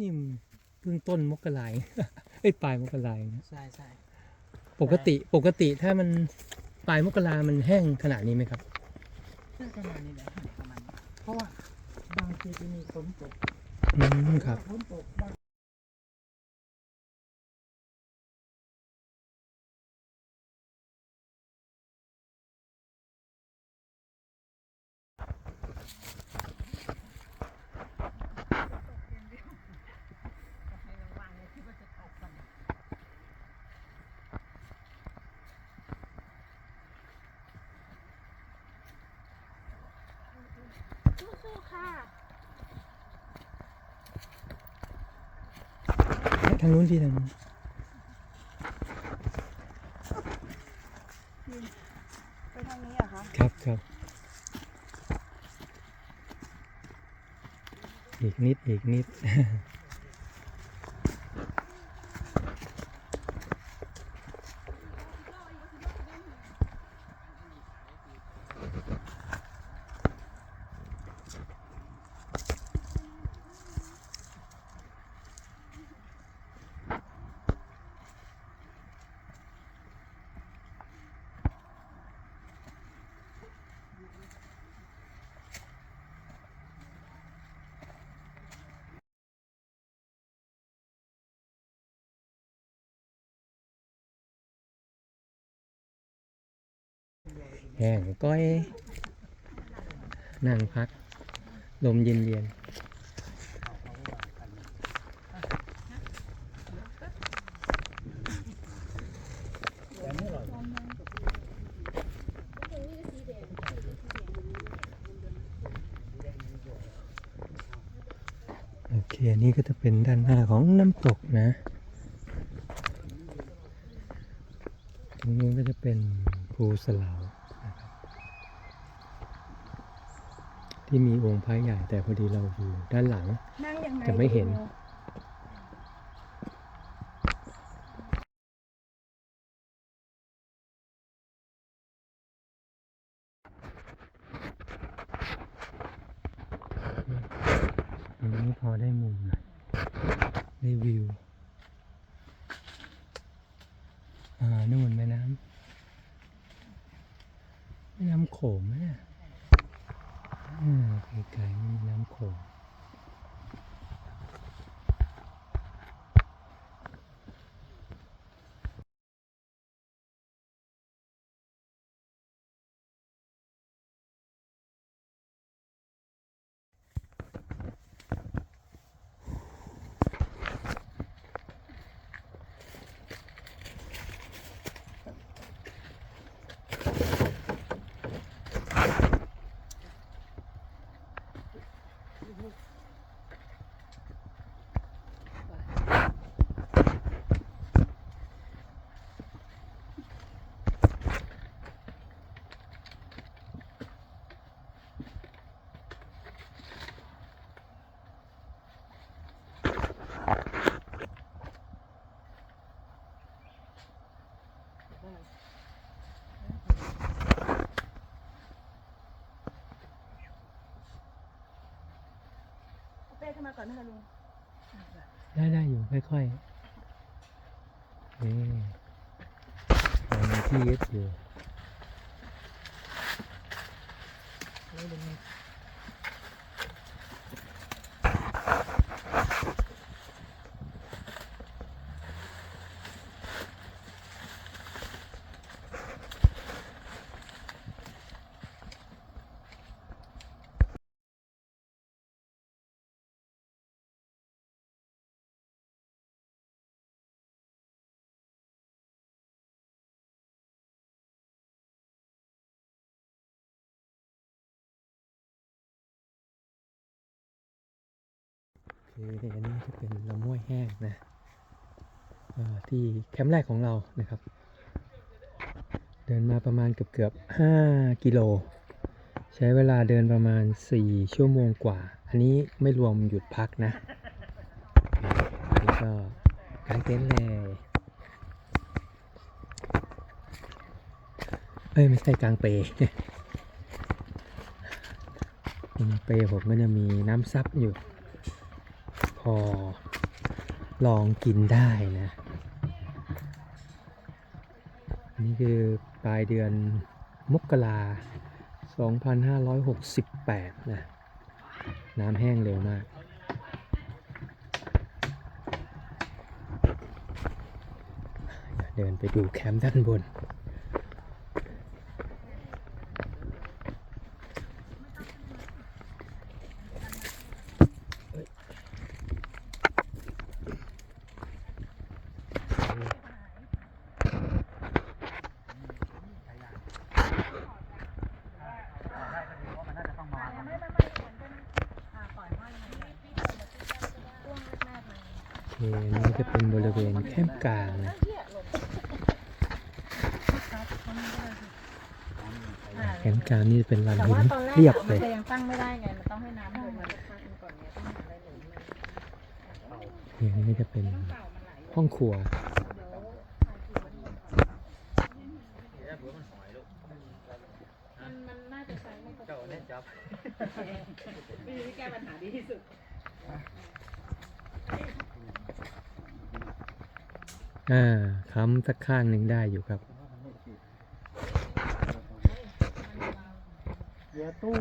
นี่มันเพิ่งต้นมกราเองไอ้ยปลายมกราเองนะใช่ใช่ปกติปกติถ้ามันปลายมกรามันแห้งขนาดนี้ไหมครับน่าประมาณนี้แหละประมาณนี้เพราะว่าบางทีจะมีฝนตกอืมครับฝนตกบาง ค่ะทางนู้นที่ทางนู้นไปทางนี้เหรอะคะครับครับอีกนิดอีกนิด แห้งก้อยนั่งพัก ลมเย็นเย็นโอเคนี่ก็จะเป็นด้านหน้าของน้ำตกนะตรงนู้นก็จะเป็นภูสลาวนะครับ ที่มีองค์พระใหญ่แต่พอดีเราอยู่ด้านหลังนั่งยังไงจะไม่เห็นตรงนี้พอได้มุมหน่อยได้วิว อ่านู่นแม่น้ำแม่น้ำโขงนะเนี่ยอ่า ไกลๆมีน้ำโขง ก่อนนะคะลุงได้ได้อยู่ค่อยๆนี่เรามีที่ยึดอยู่ คือในอันนี้จะเป็นลำห้วยแห้งนะที่แคมป์แรกของเรานะครับ เดินมาประมาณเกือบเกือบห้ากิโล ใช้เวลาเดินประมาณ 4 ชั่วโมงกว่า อันนี้ไม่รวมหยุดพักนะนี่ก็กางเต็นท์เลยเอ้ยไม่ใช่กางเปตรงเปผมก็จะมีน้ำซับอยู่ อลองกินได้นะนนี้คือปลายเดือนมกรา2568 นะ น้ำแห้งเร็วมาก เดินไปดูแคมป์ด้านบน โอเคนี่ก็จะเป็นบริเวณแคมป์กลางนะแคมป์กลางนี่เป็นลานแต่หิว่านตอนแรกเรียบอะเลมันยจะยังตั้งไม่ได้ไง มันต้องให้น้ำลงมาสักพักหนึงก่อนไงต้องหาอะไรหนุนมันนี่นี่ก็จะเป็นห้องครัวมันมันน่าจะใช้ไม่ครบวิธีที่แก้ปัญหาดีที่สุด อ่าค้ำสักข้างหนึ่งได้อยู่ครับ เดี๋ยวตู้